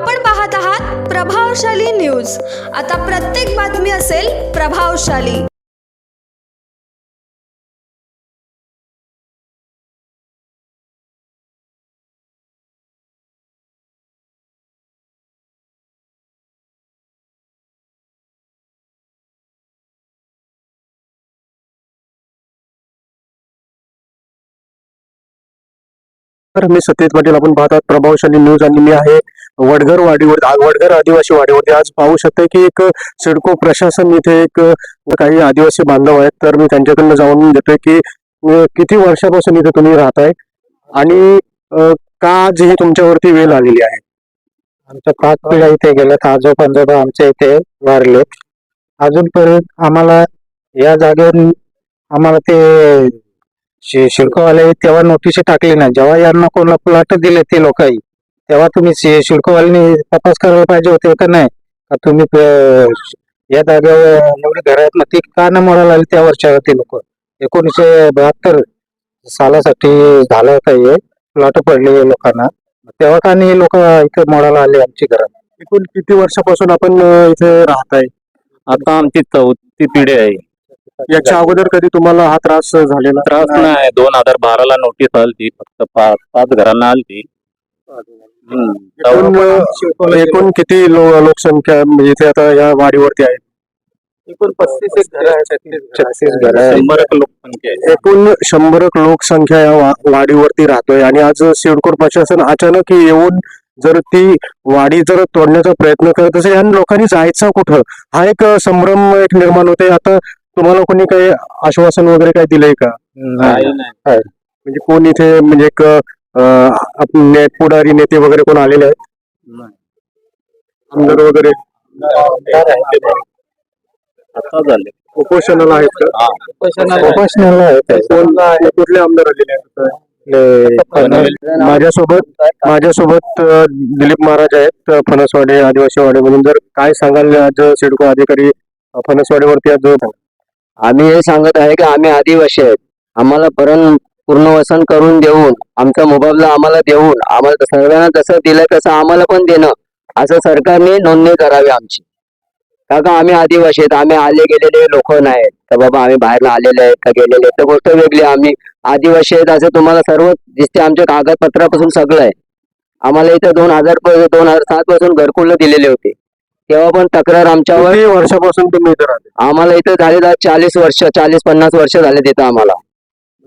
आपण पाहत आहात प्रभावशाली न्यूज. आता प्रत्येक बातमी असेल प्रभावशाली. तर मी सत्यजित पाटील आपण पाहतात प्रभावशाली न्यूज आणि मी आहे वडघर वाडीवर वडघर आदिवासी वाडीवरती आज पाहू शकते की एक सिडको प्रशासन इथे एक काही आदिवासी बांधव आहेत. तर मी त्यांच्याकडनं जाऊन घेतोय की किती वर्षापासून इथे तुम्ही राहताय? आणि का आज ही तुमच्यावरती वेळ आलेली आहे? आमच्या पाच पिढ्या इथे गेल्यात. आजो पंजोबा आमच्या इथे वारले. अजूनपर्यंत आम्हाला या जागेवर आम्हाला ते शि- शिडकोवाले तेव्हा नोटीस टाकली नाही. जेव्हा यांना कोणाला प्लॉट दिले ते लोकांनी तेव्हा तुम्ही शिडकोवाल्यांनी तपास करायला पाहिजे होते का नाही? का तुम्ही या जागेवर एवढी घर आहेत ना ती का नाही मोडायला आली त्या वर्षावर ते लोक? एकोणीसशे बहात्तर सालासाठी झालं होतं हे प्लॉट पडले लोकांना. तेव्हा का नाही लोक इथे मोडायला आले आमची घरात एकूण किती वर्षापासून आपण इथे राहताय? आता आमची चौथी पिढी आहे. याच्या अगोदर कधी तुम्हाला हा त्रास झालेला? त्रास नाही. दोन हजार बाराला नोटीस आलती. फक्त पाच पाच घरांना आलती. एकूण एकूण किती लो- लोकसंख्या म्हणजे इथे आता या वाडीवरती आहे? एकूण पस्तीस एक घर छत्तीस घर शंभर एक लोकसंख्या आहे. एकूण शंभर लोकसंख्या या वा- वाडीवरती राहतोय. आणि आज सिडकोट प्रशासन अचानक येऊन जर ती वाडी जर तोडण्याचा प्रयत्न करत असेल आणि लोकांनी जायचं कुठं? हा एक संभ्रम एक निर्माण होते आता तुम्हाला कोणी काही आश्वासन वगैरे काही दिलंय का? काही नाही. म्हणजे कोण इथे म्हणजे एक आपले ने- पुढारी नेते वगैरे कोण आलेले आहेत? आमदार वगैरे? आता झाले. उपोषणाला आहेत का. उपासनेला आहे ते. कोण कुठले आमदार आलेले आहेत? माझ्यासोबत माझ्यासोबत दिलीप महाराज आहेत फणसवाडी आदिवासी वाडी म्हणून. जर काय सांगाल आज सिडको अधिकारी फणसवाडीवरती आज आम्ही हे सांगत आहे की आम्ही आदिवासी आहेत. आम्हाला भरण पुनर्वसन करून देऊन आमचा मोबाईलला आम्हाला देऊन आम्हाला सर्वांना जसं दिलं तसं आम्हाला पण देणं असं सरकारने नोंदणी करावी आमची. का का आम्ही आदिवासी आहेत आम्ही आले गेलेले लोक नाहीत तर बाबा आम्ही बाहेर आलेले आहेत का गेलेले आहेत. तर गोष्ट वेगळी. आम्ही आदिवासी आहेत असं तुम्हाला सर्व दिसते आमच्या कागदपत्रापासून सगळं आहे. आम्हाला इथं दोन हजार दोन हजार सात पासून घरकुल दिलेले होते. तेव्हा पण तक्रार आमच्यावर वर्षापासून तुम्ही इथे आम्हाला इथं झाले चाळीस वर्ष चाळीस पन्नास वर्ष झाले तिथं आम्हाला.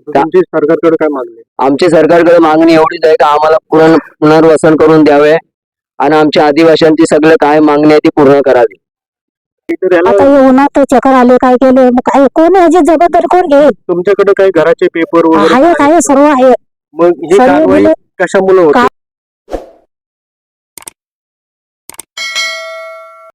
तुमची सरकारकडे काय मागणी? आमची सरकारकडे मागणी एवढीच आहे का आम्हाला पुनर् पुनर्वसन करून द्यावे आणि आमच्या आदिवासींची सगळं काय मागणी आहे ती पूर्ण करावी तर याला आता हे उन्हात चक्कर आले काय केले मग काय कोण याची जबाबदारी कोण घेईल तुमच्याकडे काही घराचे पेपर वगैरे आहे काय? काय सर्व आहे मग ही सर्व कारवाई दिले. कशामुळे होते